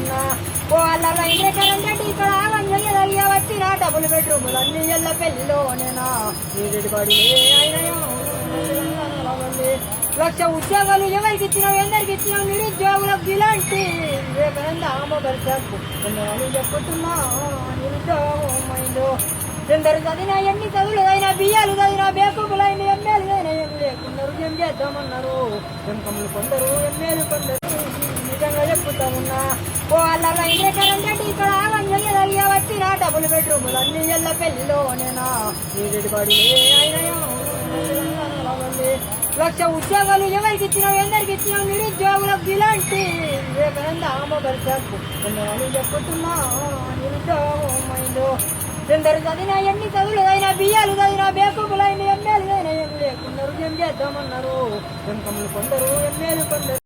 ఉన్నా. ఓ అలా వెంకటేశ్వరం గట్టి ఇక్కడ డబుల్ బెడ్రూములు అన్ని ఎల్ల పెళ్ళిలోనేనా. లక్ష ఉద్యోగాలు ఎవరికి ఇచ్చినావు ఎందరికి ఇచ్చినావు నిరుద్యోగులకు ఇలాంటి ఎందరు చదివినా ఎన్ని చదువులు అయినా బియ్యాలు చదివినా బేకూపులైన ఎమ్మెల్యే చదివినా ఏం లేకున్నారు ఏం చేద్దామన్నారు? ఎంకములు కొందరు ఎమ్మెల్యే కొందరు. నిజంగా చెప్పుతామన్నా. ఓ అలా ఇంద్రకరణ్ రెడ్డి ఇక్కడ ఆగంగా వచ్చిన డబుల్ బెడ్రూములు అన్ని ఎల్ల పెళ్ళిలోనేనా నీరెడి లక్ష ఉద్యోగాలు ఎవరికి ఇచ్చినావు ఎందరికి ఇచ్చినావు నిరుద్యోగులకు ఇలాంటి వివేకానంద మొబైల్ షాప్ చెప్పుతున్నా నిరుద్యోగం ఎందరు చదివినా ఎన్ని చదువులైనా బియ్యాలు చదివినా బేకుములైన ఎమ్మెల్యేలు అయినా ఏం లేకున్నారు ఏం చేద్దామన్నారు? ఎంకములు కొందరు ఎమ్మెల్యే కొందరు.